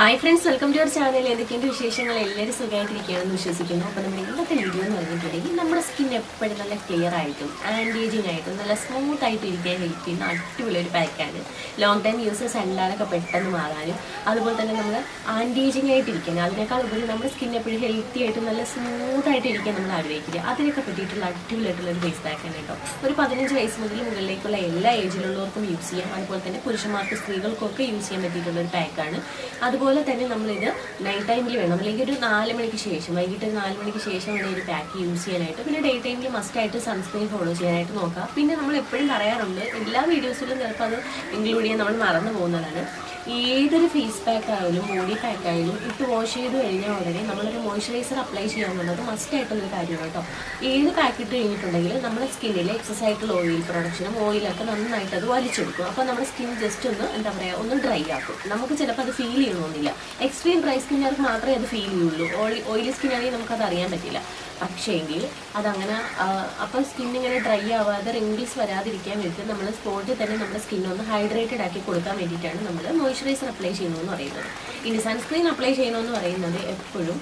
Hi friends welcome to our channel എന്തൊക്കെയുണ്ട് വിശേഷങ്ങൾ? എല്ലാവരും സുഖമായിട്ടിരിക്കുകയാണെന്ന് വിശ്വസിക്കുന്നു. അപ്പോൾ നമ്മുടെ ഇന്നത്തെ വീഡിയോ എന്ന് പറഞ്ഞിട്ടുണ്ടെങ്കിൽ നമ്മുടെ സ്കിൻ എപ്പോഴും നല്ല ക്ലിയർ ആയിട്ടും ആന്റി ഏജിങ് ആയിട്ടും നല്ല സ്മൂത്ത് ആയിട്ട് ഇരിക്കാൻ ഹെൽപ്പ് ചെയ്യുന്ന അടിപൊളി ഒരു പാക്കാണ് ലോങ് ടൈം യൂസേഴ്സ് ഉണ്ടാകാനൊക്കെ പെട്ടെന്ന് മാറാനും അതുപോലെ തന്നെ നമ്മൾ ആന്റി ഏജിങ് ആയിട്ട് ഇരിക്കുന്നത് അതിനേക്കാൾ ഉപരി നമ്മുടെ സ്കിൻ എപ്പോഴും ഹെൽത്തി ആയിട്ട് നല്ല സ്മൂത്ത് ആയിട്ട് ഇരിക്കാൻ നമ്മൾ ആഗ്രഹിക്കുക അതിനൊക്കെ പറ്റിയിട്ടുള്ള അടിപൊളിയായിട്ടുള്ള ഒരു ഫേസ് പാക്കാണ് കേട്ടോ. ഒരു പതിനഞ്ച് വയസ്സ് മുതൽ മുകളിലേക്കുള്ള എല്ലാ ഏജിലുള്ളവർക്കും യൂസ് ചെയ്യാം. അതുപോലെ തന്നെ പുരുഷന്മാർക്ക് സ്ത്രീകൾക്കൊക്കെ യൂസ് ചെയ്യാൻ പറ്റിയിട്ടുള്ള ഒരു പാക്കാണ് അതുപോലെ തന്നെ നമ്മളിത് നൈറ്റ് ടൈമിൽ വേണം. അല്ലെങ്കിൽ ഒരു നാല് മണിക്ക് ശേഷം വൈകിട്ട് ഒരു നാല് മണിക്ക് ശേഷം വേണം ഒരു പാക്ക് യൂസ് ചെയ്യാനായിട്ട്. പിന്നെ ഡേ ടൈമിൽ മസ്റ്റായിട്ട് സൺസ്ക്രീൻ ഫോളോ ചെയ്യാനായിട്ട് നോക്കാം. പിന്നെ നമ്മൾ എപ്പോഴും പറയാറുണ്ട് എല്ലാ വീഡിയോസിലും ചിലപ്പോൾ അത് ഇൻക്ലൂഡ് ചെയ്യാൻ നമ്മൾ മറന്നു പോകുന്നതാണ്. ഏതൊരു ഫേസ് പാക്ക് ആയാലും ബോഡി പാക്ക് ആയാലും ഇട്ട് വാഷ് ചെയ്ത് കഴിഞ്ഞ ഉടനെ നമ്മളൊരു മോയ്സ്ചറൈസർ അപ്ലൈ ചെയ്യാമെന്നുള്ളത് മസ്റ്റ് ആയിട്ടുള്ളൊരു കാര്യമാണ് കേട്ടോ. ഏത് പാക്ക് ഇട്ട് കഴിഞ്ഞിട്ടുണ്ടെങ്കിൽ നമ്മുടെ സ്കിന്നിലെ എക്സസ് ആയിട്ടുള്ള ഓയിൽ പ്രൊഡക്ഷനും ഓയിലൊക്കെ നന്നായിട്ട് അത് വലിച്ചെടുക്കും. അപ്പോൾ നമ്മുടെ സ്കിൻ ജസ്റ്റ് ഒന്ന് എന്താ പറയുക ഒന്ന് ഡ്രൈ ആക്കും. നമുക്ക് ചിലപ്പോൾ അത് ഫീൽ ചെയ്യണമെന്നില്ല. എക്സ്ട്രീം ഡ്രൈ സ്കിന്നുകാർക്ക് മാത്രമേ അത് ഫീൽ ചെയ്യുള്ളൂ. ഓയിൽ ഓയിലി സ്കിൻ ആണെങ്കിൽ നമുക്കത് അറിയാൻ പറ്റില്ല. പക്ഷേങ്കിൽ അതങ്ങനെ ആ, അപ്പം സ്കിൻ ഇങ്ങനെ ഡ്രൈ ആവാതെ റിങ്കിൾസ് വരാതിരിക്കാൻ വേണ്ടിയിട്ട് നമ്മൾ സ്പോട്ടിൽ തന്നെ നമ്മുടെ സ്കിൻ ഒന്ന് ഹൈഡ്രേറ്റഡ് ആക്കി കൊടുക്കാൻ വേണ്ടിയിട്ടാണ് നമ്മൾ മോയ്സ്ചറൈസർ അപ്ലൈ ചെയ്യുന്നതെന്ന് പറയുന്നത്. ഇനി സൺസ്ക്രീൻ അപ്ലൈ ചെയ്യണമെന്ന് പറയുന്നത് എപ്പോഴും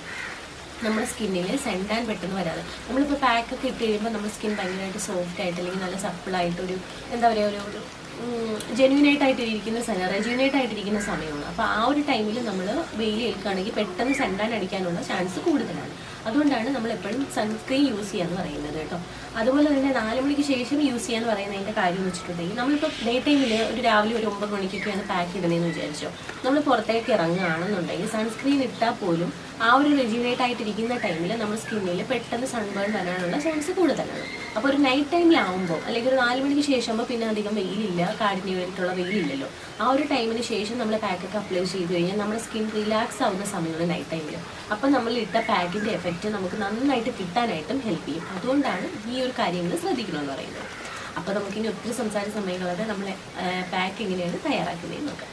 നമ്മുടെ സ്കിന്നിൽ സെൻഡാൻ പെട്ടെന്ന് വരാതെ. നമ്മളിപ്പോൾ പാക്കൊക്കെ ഇട്ട് കഴിയുമ്പോൾ നമ്മുടെ സ്കിൻ ഭയങ്കരമായിട്ട് സോഫ്റ്റ് ആയിട്ട് അല്ലെങ്കിൽ നല്ല സപ്പിളായിട്ട് ഒരു എന്താ പറയുക ഒരു ജെന്യൂനായിട്ട് ആയിട്ട് ഇരിക്കുന്ന സമയം റെജ്യൂനേറ്റ് ആയിട്ടിരിക്കുന്ന സമയമാണ്. അപ്പോൾ ആ ഒരു ടൈമിൽ നമ്മൾ വെയിൽ ഏൽക്കുകയാണെങ്കിൽ പെട്ടെന്ന് സെൻഡാൻ അടിക്കാനുള്ള ചാൻസ് കൂടുതലാണ്. അതുകൊണ്ടാണ് നമ്മൾ എപ്പോഴും സൺസ്ക്രീൻ യൂസ് ചെയ്യാന്ന് പറയുന്നത് കേട്ടോ. അതുപോലെ തന്നെ നാല് മണിക്ക് ശേഷം യൂസ് ചെയ്യാന്ന് പറയുന്നതിന്റെ കാര്യം എന്ന് വെച്ചിട്ടുണ്ടെങ്കിൽ നമ്മളിപ്പോൾ ഡേ ടൈമിൽ ഒരു രാവിലെ ഒരു ഒമ്പത് മണിക്കൊക്കെയാണ് പാക്ക് ഇടുന്നതെന്ന് വിചാരിച്ചോ. നമ്മൾ പുറത്തേക്ക് ഇറങ്ങുകയാണെന്നുണ്ടെങ്കിൽ സൺസ്ക്രീൻ ഇട്ടാൽ പോലും ആ ഒരു റെജ്യൂനേറ്റ് ആയിട്ടിരിക്കുന്ന ടൈമിൽ നമ്മുടെ സ്കിന്നിൽ പെട്ടെന്ന് സൺബേൺ വരാനുള്ള ചാൻസ് കൂടുതലാണ്. അപ്പോൾ ഒരു നൈറ്റ് ടൈമിലാവുമ്പോൾ അല്ലെങ്കിൽ ഒരു നാല് മണിക്ക് ശേഷം പിന്നെ അധികം വെയിലില്ല കാഠിന്യമായിട്ടുള്ള വെയിലില്ലല്ലോ. ആ ഒരു ടൈമിന് ശേഷം നമ്മൾ പാക്കൊക്കെ അപ്ലൈ ചെയ്ത് കഴിഞ്ഞാൽ നമ്മുടെ സ്കിൻ റിലാക്സ് ആവുന്ന സമയമാണ് നൈറ്റ് ടൈമിൽ അപ്പം നമ്മൾ ഇട്ട പാക്കിന്റെ എഫക്റ്റ് നമുക്ക് നന്നായിട്ട് കിട്ടാനായിട്ടും ഹെൽപ്പ് ചെയ്യും. അതുകൊണ്ടാണ് ഈ ഒരു കാര്യങ്ങൾ ശ്രദ്ധിക്കണമെന്ന് പറയുന്നത്. അപ്പോൾ നമുക്കിനി ഒത്തിരി സംസാര സമയങ്ങളത് നമ്മൾ പാക്ക് എങ്ങനെയാണ് തയ്യാറാക്കുന്നതെന്ന് നോക്കാം.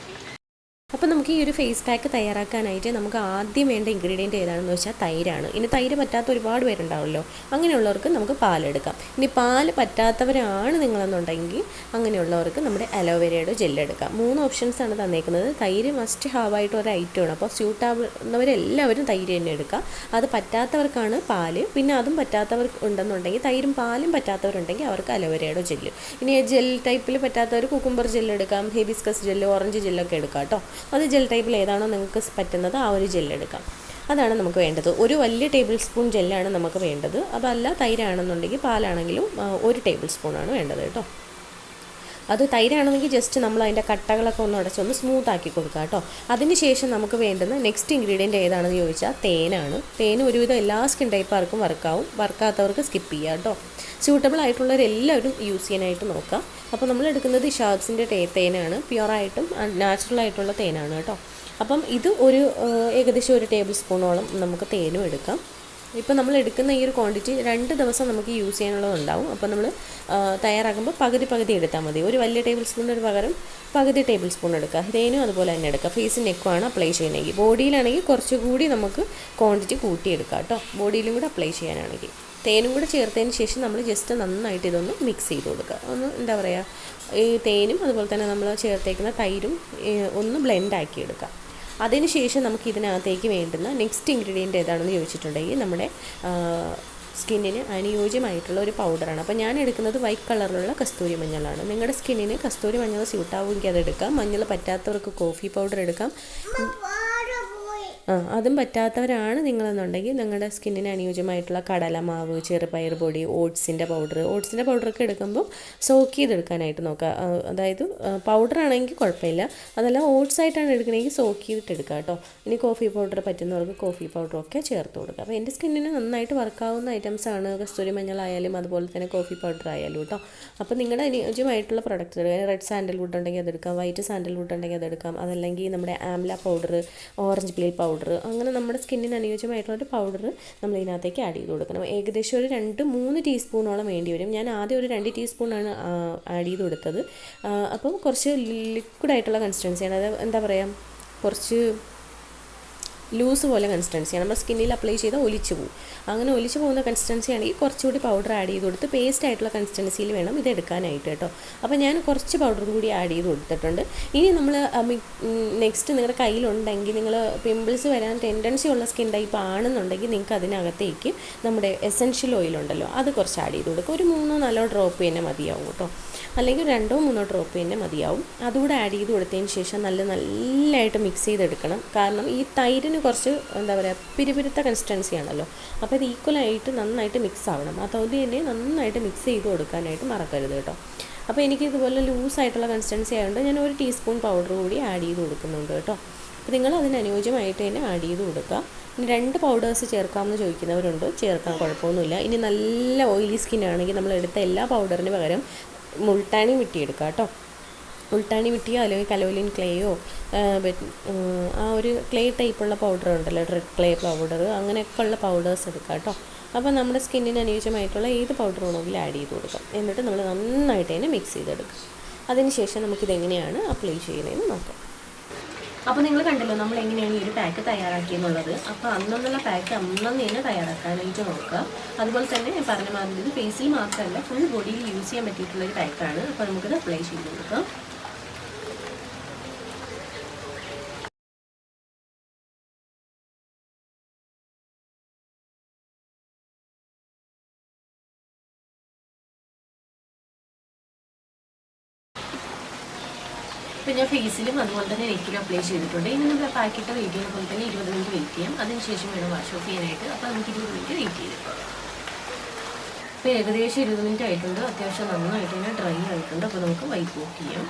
അപ്പോൾ നമുക്ക് ഈ ഒരു ഫേസ് പാക്ക് തയ്യാറാക്കാനായിട്ട് നമുക്ക് ആദ്യം വേണ്ട ഇൻഗ്രീഡിയന്റ് ഏതാണെന്ന് വെച്ചാൽ തൈരാണ്. ഇനി തൈര് പറ്റാത്ത ഒരുപാട് പേരുണ്ടാവുമല്ലോ അങ്ങനെയുള്ളവർക്ക് നമുക്ക് പാലെടുക്കാം. ഇനി പാൽ പറ്റാത്തവരാണ് നിങ്ങളെന്നുണ്ടെങ്കിൽ അങ്ങനെയുള്ളവർക്ക് നമ്മുടെ അലോവേരയുടെ ജെല്ലെടുക്കാം മൂന്ന് ഓപ്ഷൻസ് ആണ് തന്നേക്കുന്നത്. തൈര് മസ്റ്റ് ഹാവ് ആയിട്ട് ഒരു ഐറ്റമാണ് അപ്പോൾ സ്യൂട്ടാവുന്നവരെല്ലാവരും തൈര് തന്നെ എടുക്കുക അത് പറ്റാത്തവർക്കാണ് പാൽ. പിന്നെ അതും പറ്റാത്തവർ ഉണ്ടെന്നുണ്ടെങ്കിൽ തൈരും പാലും പറ്റാത്തവരുണ്ടെങ്കിൽ അവർക്ക് അലോവേരയുടെ ജെല്ല് ഇനി ജെൽ ടൈപ്പിൽ പറ്റാത്തവർ കുക്കുംബർ ജെല്ലെടുക്കാം ഹെബിസ്കസ് ജെല്ല് ഓറഞ്ച് ജെല്ലൊക്കെ എടുക്കാം കേട്ടോ. അത് ജെൽ ടൈപ്പിൽ ഏതാണോ നിങ്ങൾക്ക് പറ്റുന്നത് ആ ഒരു ജെല്ലെടുക്കാം അതാണ് നമുക്ക് വേണ്ടത്. ഒരു വലിയ ടേബിൾ സ്പൂൺ ജെല്ലാണ് നമുക്ക് വേണ്ടത്. അപ്പോൾ അല്ല തൈരാണെന്നുണ്ടെങ്കിൽ പാലാണെങ്കിലും ഒരു ടേബിൾ സ്പൂണാണ് വേണ്ടത് കേട്ടോ. അത് തൈരാണെങ്കിൽ ജസ്റ്റ് നമ്മൾ അതിന്റെ കട്ടകളൊക്കെ ഒന്ന് അടച്ചൊന്ന് സ്മൂത്ത് ആക്കി കൊടുക്കുക കേട്ടോ. അതിന് ശേഷം നമുക്ക് വേണ്ടുന്ന നെക്സ്റ്റ് ഇൻഗ്രീഡിയന്റ് ഏതാണെന്ന് ചോദിച്ചാൽ തേനാണ്. തേൻ ഒരുവിധം എല്ലാ സ്കിൻ ടൈപ്പാർക്കും വർക്കാവും വർക്കാത്തവർക്ക് സ്കിപ്പ് ചെയ്യുക കേട്ടോ. സ്യൂട്ടബിൾ ആയിട്ടുള്ളവരെല്ലാവരും യൂസ് ചെയ്യാനായിട്ട് നോക്കുക അപ്പോൾ നമ്മൾ എടുക്കുന്നത് ഷാർപ്സിന്റെ തേ തേനാണ്. പ്യുവറായിട്ടും നാച്ചുറൽ ആയിട്ടുള്ള തേനാണ് കേട്ടോ. അപ്പം ഇത് ഒരു ഏകദേശം ഒരു ടേബിൾ സ്പൂണോളം നമുക്ക് തേനും എടുക്കാം. ഇപ്പം നമ്മൾ എടുക്കുന്ന ഈ ഒരു ക്വാണ്ടിറ്റി രണ്ട് ദിവസം നമുക്ക് യൂസ് ചെയ്യാനുള്ളതുണ്ടാവും. അപ്പോൾ നമ്മൾ തയ്യാറാക്കുമ്പോൾ പകുതി പകുതി എടുത്താൽ മതി. ഒരു വലിയ ടേബിൾ സ്പൂണിന് പകരം പകുതി ടേബിൾ സ്പൂൺ എടുക്കുക. ഇതേനും അതുപോലെ തന്നെ എടുക്കുക. ഫേസ് നെക്കുമാണ് അപ്ലൈ ചെയ്യണമെങ്കിൽ. ബോഡിയിലാണെങ്കിൽ കുറച്ചുകൂടി നമുക്ക് ക്വാണ്ടിറ്റി കൂട്ടിയെടുക്കാം കേട്ടോ. ബോഡിയിലും കൂടെ അപ്ലൈ ചെയ്യാനാണെങ്കിൽ. തേനും കൂടെ ചേർത്തതിന് ശേഷം നമ്മൾ ജസ്റ്റ് നന്നായിട്ട് ഇതൊന്ന് മിക്സ് ചെയ്ത് കൊടുക്കുക. ഒന്ന് എന്താ പറയുക ഈ തേനും അതുപോലെ തന്നെ നമ്മൾ ചേർത്തേക്കുന്ന തൈരും ഒന്ന് ബ്ലെൻഡ് ആക്കി എടുക്കുക. അതിനുശേഷം നമുക്ക് ഇതിനകത്തേക്ക് വേണ്ടുന്ന നെക്സ്റ്റ് ഇൻഗ്രീഡിയന്റ് ഏതാണെന്ന് ചോദിച്ചിട്ടുണ്ടെങ്കിൽ നമ്മുടെ സ്കിന്നിന് അനുയോജ്യമായിട്ടുള്ള ഒരു പൗഡറാണ് അപ്പോൾ ഞാൻ എടുക്കുന്നത് വൈറ്റ് കളറിലുള്ള കസ്തൂരി മഞ്ഞളാണ്. നിങ്ങളുടെ സ്കിന്നിന് കസ്തൂരി മഞ്ഞൾ സ്യൂട്ടാവുമെങ്കിൽ അത് എടുക്കാം. മഞ്ഞൾ പറ്റാത്തവർക്ക് കോഫി പൗഡർ എടുക്കാം. അതും പറ്റാത്തവരാണ് നിങ്ങളെന്നുണ്ടെങ്കിൽ നിങ്ങളുടെ സ്കിന്നിന് അനുയോജ്യമായിട്ടുള്ള കടലമാവ് ചെറുപയർ പൊടി ഓട്സിന്റെ പൗഡർ. ഓട്സിന്റെ പൗഡറൊക്കെ എടുക്കുമ്പോൾ സോക്ക് ചെയ്തെടുക്കാനായിട്ട് നോക്കുക. അതായത് പൗഡർ ആണെങ്കിൽ കുഴപ്പമില്ല. അതല്ല ഓട്സ് ആയിട്ടാണ് എടുക്കണമെങ്കിൽ സോക്ക് ചെയ്തിട്ട് എടുക്കുക കേട്ടോ. ഇനി കോഫി പൗഡർ പറ്റുന്നവർക്ക് കോഫി പൗഡറൊക്കെ ചേർത്ത് കൊടുക്കുക. അപ്പോൾ എന്റെ സ്കിന്നിന് നന്നായിട്ട് വർക്കാവുന്ന ഐറ്റംസ് ആണ് കസ്തൂരി മഞ്ഞളായാലും അതുപോലെ തന്നെ കോഫി പൗഡർ ആയാലും കേട്ടോ. അപ്പോൾ നിങ്ങളുടെ അനുയോജ്യമായിട്ടുള്ള പ്രൊഡക്റ്റ് എടുക്കുക. റെഡ് സാൻഡൽവുഡ് ഉണ്ടെങ്കിൽ അതെടുക്കാം വൈറ്റ് സാൻഡൽവുഡ് ഉണ്ടെങ്കിൽ അതെടുക്കാം. അതല്ലെങ്കിൽ നമ്മുടെ amla powder orange peel powder അങ്ങനെ നമ്മുടെ സ്കിന്നിന് അനുയോജ്യമായിട്ടുള്ള ഒരു പൗഡർ നമ്മൾ ഇതിനകത്തേക്ക് ആഡ് ചെയ്ത് കൊടുക്കണം. ഏകദേശം ഒരു രണ്ട് മൂന്ന് ടീസ്പൂണോളം വേണ്ടി വരും. ഞാൻ ആദ്യം ഒരു രണ്ട് ടീസ്പൂണാണ് ആഡ് ചെയ്ത് കൊടുത്തത്. അപ്പം കുറച്ച് ലിക്വിഡായിട്ടുള്ള കൺസിസ്റ്റൻസിയാണ് അത് എന്താ പറയുക കുറച്ച് ലൂസ് പോലെ കൺസിസ്റ്റൻസിയാണ് നമ്മൾ സ്കിന്നിൽ അപ്ലൈ ചെയ്താൽ ഒലിച്ചു പോകും അങ്ങനെ ഒലിച്ചു പോകുന്ന കൺസിസ്റ്റൻസി ആണെങ്കിൽ കുറച്ചുകൂടി പൗഡർ ആഡ് ചെയ്ത് കൊടുത്ത് പേസ്റ്റ് ആയിട്ടുള്ള കൺസിസ്റ്റൻസിയിൽ വേണം ഇത് എടുക്കാനായിട്ട് കേട്ടോ. അപ്പോൾ ഞാൻ കുറച്ച് പൗഡറും കൂടി ആഡ് ചെയ്ത് കൊടുത്തിട്ടുണ്ട്. ഇനി നമ്മൾ നെക്സ്റ്റ് നിങ്ങളുടെ കയ്യിലുണ്ടെങ്കിൽ നിങ്ങൾ പിമ്പിൾസ് വരാൻ ടെൻഡൻസി ഉള്ള സ്കിൻ ടൈപ്പ് ആണെന്നുണ്ടെങ്കിൽ നിങ്ങൾക്ക് അതിനകത്തേക്ക് നമ്മുടെ എസെൻഷ്യൽ ഓയിൽ ഉണ്ടല്ലോ അത് കുറച്ച് ആഡ് ചെയ്ത് കൊടുക്കുക. ഒരു മൂന്നോ നാലോ ഡ്രോപ്പ് തന്നെ മതിയാവും കേട്ടോ. അല്ലെങ്കിൽ രണ്ടോ മൂന്നോ ഡ്രോപ്പ് തന്നെ മതിയാവും. അതുകൂടെ ആഡ് ചെയ്ത് കൊടുത്തതിന് ശേഷം നല്ല നല്ലതായിട്ട് മിക്സ് ചെയ്തെടുക്കണം. കാരണം ഈ തൈരിന് കുറച്ച് എന്താ പറയുക പിരിപിരുത്ത കൺസിസ്റ്റൻസി ആണല്ലോ. അപ്പോൾ ഇത് ഈക്വലായിട്ട് നന്നായിട്ട് മിക്സ് ആവണം. ആ അതുകൊണ്ട് തന്നെ നന്നായിട്ട് മിക്സ് ചെയ്ത് കൊടുക്കാനായിട്ട് മറക്കരുത് കേട്ടോ. അപ്പോൾ എനിക്ക് ഇതുപോലെ ലൂസായിട്ടുള്ള കൺസിസ്റ്റൻസി ആയതുകൊണ്ട് ഞാൻ ഒരു ടീസ്പൂൺ പൗഡർ കൂടി ആഡ് ചെയ്ത് കൊടുക്കുന്നുണ്ട് കേട്ടോ. അപ്പോൾ നിങ്ങൾ അതിനനുയോജ്യമായിട്ട് തന്നെ ആഡ് ചെയ്ത് കൊടുക്കുക. ഇനി രണ്ട് പൗഡേഴ്സ് ചേർക്കാമെന്ന് ചോദിക്കുന്നവരുണ്ട്. ചേർക്കാൻ കുഴപ്പമൊന്നുമില്ല. ഇനി നല്ല ഓയിലി സ്കിൻ ആണെങ്കിൽ നമ്മൾ എടുത്ത എല്ലാ പൗഡറിന് പകരം മുൾട്ടാനും മിട്ടി എടുക്കുക കേട്ടോ. ഉൾട്ടാണി വിട്ടിയോ അല്ലെങ്കിൽ കലോലിൻ ക്ലേയോ ആ ഒരു ക്ലേ ടൈപ്പുള്ള പൗഡർ ഉണ്ടല്ലോ റെഡ് ക്ലേ പൗഡർ അങ്ങനെയൊക്കെ ഉള്ള പൗഡേഴ്സ് എടുക്കുക കേട്ടോ. അപ്പോൾ നമ്മുടെ സ്കിന്നിന് അനുയോജ്യമായിട്ടുള്ള ഏത് പൗഡർ വേണമെങ്കിലും ആഡ് ചെയ്ത് കൊടുക്കാം. എന്നിട്ട് നമ്മൾ നന്നായിട്ട് തന്നെ മിക്സ് ചെയ്തെടുക്കാം. അതിനുശേഷം നമുക്കിതെങ്ങനെയാണ് അപ്ലൈ ചെയ്യുന്നതെന്ന് നോക്കാം. അപ്പോൾ നിങ്ങൾ കണ്ടല്ലോ നമ്മൾ എങ്ങനെയാണ് ഈ ഒരു പാക്ക് തയ്യാറാക്കിയെന്നുള്ളത്. അപ്പോൾ അന്നുള്ള പാക്ക് അന്നന്ന് തന്നെ തയ്യാറാക്കാനായിട്ട് നോക്കുക. അതുപോലെ തന്നെ ഞാൻ പറഞ്ഞ മാതിരി ഫേസിൽ മാത്രമല്ല ഫുൾ ബോഡിയിൽ യൂസ് ചെയ്യാൻ പറ്റിയിട്ടുള്ള ഒരു പാക്കാണ് അപ്പോൾ നമുക്കിത് അപ്ലൈ ചെയ്ത് കൊടുക്കാം. ഇപ്പം ഞാൻ ഫേസിലും അതുപോലെ തന്നെ നെക്കിലും അപ്ലൈ ചെയ്തിട്ടുണ്ട്. ഇനി നമ്മൾ പാക്കറ്റ് വെയിറ്റ് ചെയ്യുന്ന പോലെ തന്നെ ഇരുപത് മിനിറ്റ് വെയിറ്റ് ചെയ്യാം. അതിനുശേഷം വേണം വാഷ് ഓഫ് ചെയ്യാനായിട്ട്. അപ്പോൾ നമുക്ക് ഇരുപത് മിനിറ്റ് വെയിറ്റ് ചെയ്തിട്ടുണ്ട് ഇപ്പോൾ ഏകദേശം ഇരുപത് മിനിറ്റ് ആയിട്ടുണ്ട്. അത്യാവശ്യം നന്നായിട്ട് തന്നെ ഡ്രൈ ആയിട്ടുണ്ട്. അപ്പോൾ നമുക്ക് വൈപ്പ് ഓഫ് ചെയ്യാം.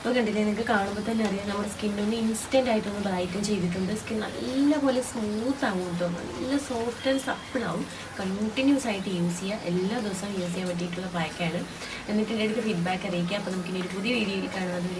അപ്പോൾ കണ്ടില്ലേ നിങ്ങൾക്ക് കാണുമ്പോൾ തന്നെ അറിയാം നമ്മുടെ സ്കിന്നൊന്ന് ഇൻസ്റ്റന്റ് ആയിട്ടൊന്ന് ബ്രൈറ്റൻ ചെയ്തിട്ടുണ്ട്. സ്കിൻ നല്ലപോലെ സ്മൂത്ത് ആവും കേട്ടോ നല്ല സോഫ്റ്റ് ആൻഡ് സപ്പിൾ ആവും. കണ്ടിന്യൂസ് ആയിട്ട് യൂസ് ചെയ്യുക എല്ലാ ദിവസവും യൂസ് ചെയ്യാൻ പറ്റിയിട്ടുള്ള പാക്കാണ് എന്നിട്ട് എന്റെ അടുത്ത് ഫീഡ്ബാക്ക് അറിയിക്കുക അപ്പോൾ നമുക്കിനി ഒരു പുതിയ വീഡിയോയിൽ കാണാതെ